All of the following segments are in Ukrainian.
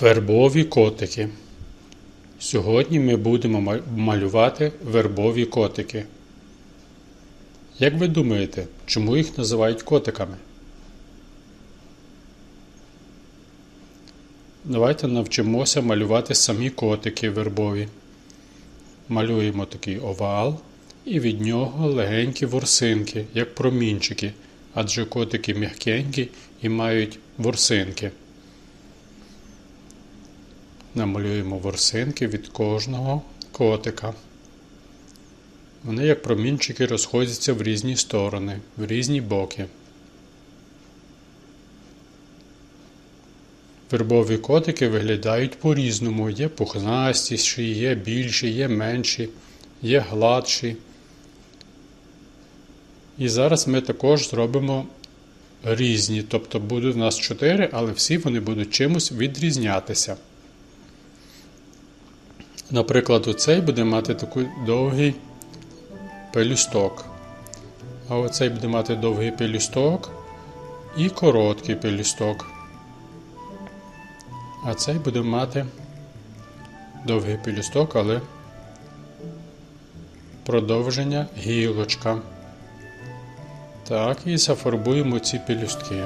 Вербові котики. Сьогодні ми будемо малювати вербові котики. Як ви думаєте, чому їх називають котиками? Давайте навчимося малювати самі котики вербові. Малюємо такий овал і від нього легенькі ворсинки, як промінчики, адже котики м'якенькі і мають ворсинки. Намалюємо ворсинки від кожного котика. Вони, як промінчики, розходяться в різні сторони, в різні боки. Вербові котики виглядають по-різному. Є пухнастіші, є більші, є менші, є гладші. І зараз ми також зробимо різні. Тобто будуть у нас чотири, але всі вони будуть чимось відрізнятися. Наприклад, оцей буде мати такий довгий пелюсток. А оцей буде мати довгий пелюсток і короткий пелюсток. А цей буде мати довгий пелюсток, але продовження гілочка. Так, і зафарбуємо ці пелюстки.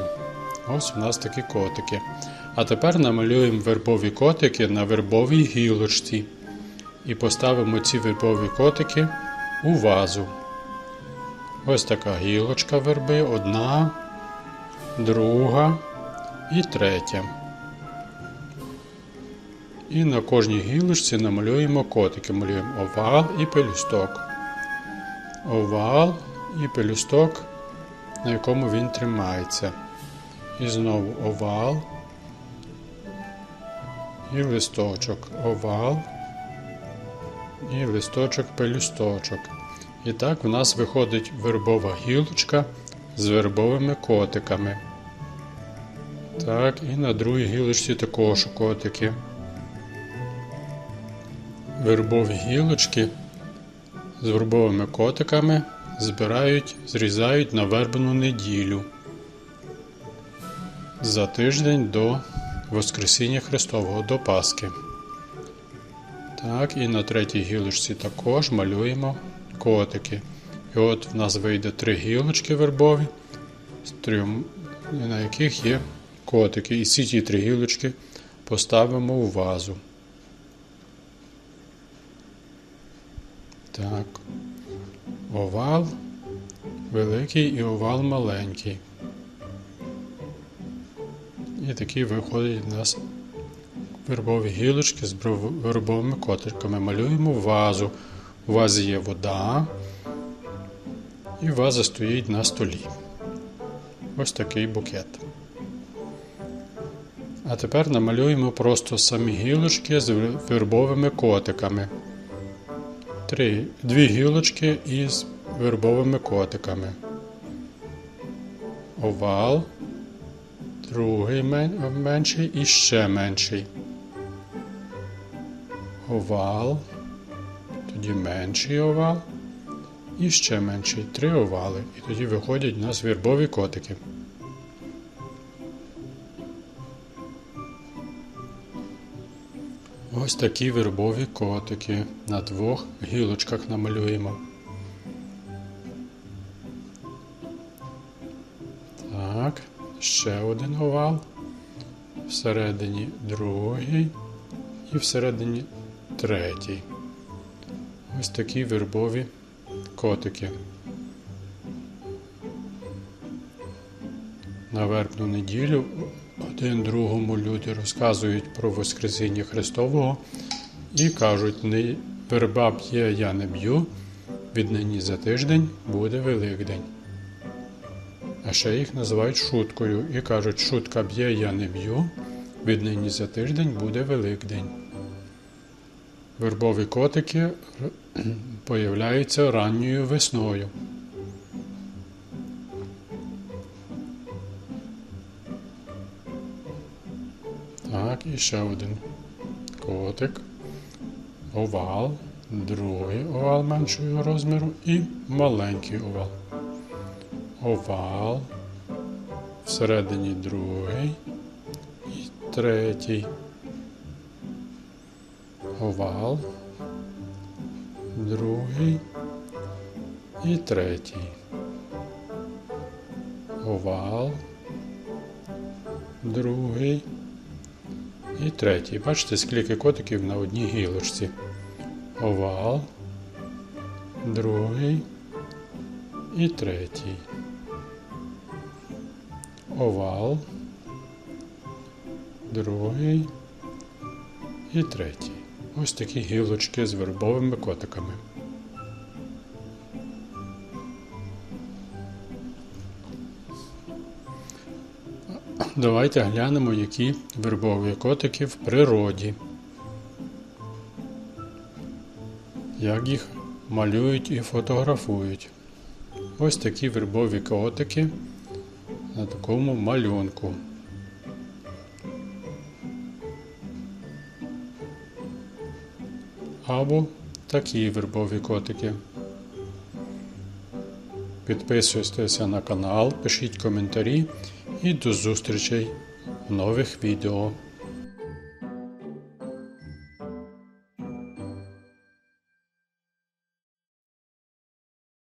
Ось у нас такі котики. А тепер намалюємо вербові котики на вербовій гілочці. І поставимо ці вербові котики у вазу. Ось така гілочка верби, одна, друга і третя. І на кожній гілочці намалюємо котики. Малюємо овал і пелюсток. Овал і пелюсток, на якому він тримається. І знову овал і листочок. Овал і листочок пелюсточок. І так в нас виходить вербова гілочка з вербовими котиками. Так, і на другій гілочці також котики. Вербові гілочки з вербовими котиками збирають, зрізають на вербну неділю за тиждень до Воскресіння Христового до Пасхи. Так, і на третій гілочці також малюємо котики. І от в нас вийде три гілочки вербові, на яких є котики. І всі ті три гілочки поставимо у вазу. Так. Овал великий і овал маленький. І такі виходять у нас вербові гілочки з вербовими котиками. Малюємо вазу. У вазі є вода, і ваза стоїть на столі. Ось такий букет. А тепер намалюємо просто самі гілочки з вербовими котиками. Три, дві гілочки із вербовими котиками. Овал, другий менший і ще менший. Овал, тоді менший овал і ще менший. Три овали. І тоді виходять у нас вербові котики. Ось такі вербові котики на двох гілочках намалюємо. Так, ще один овал. Всередині другий і всередині третій. Ось такі вербові котики. На вербну неділю один другому люди розказують про Воскресіння Христового і кажуть, не верба б'є, я не б'ю, віднині за тиждень буде Великдень. А ще їх називають шуткою і кажуть, шутка б'є, я не б'ю, віднині за тиждень буде Великдень. Вербові котики появляються ранньою весною. Так, і ще один котик, овал, другий овал меншого розміру і маленький овал. Овал, всередині другий і третій. Овал, другий і третій. Овал, другий і третій. Бачите, скільки котиків на одній гілочці. Овал, другий і третій. Овал, другий і третій. Ось такі гілочки з вербовими котиками. Давайте глянемо, які вербові котики в природі. Як їх малюють і фотографують. Ось такі вербові котики на такому малюнку. Або такі вербові котики. Підписуйтеся на канал, пишіть коментарі і до зустрічей в нових відео.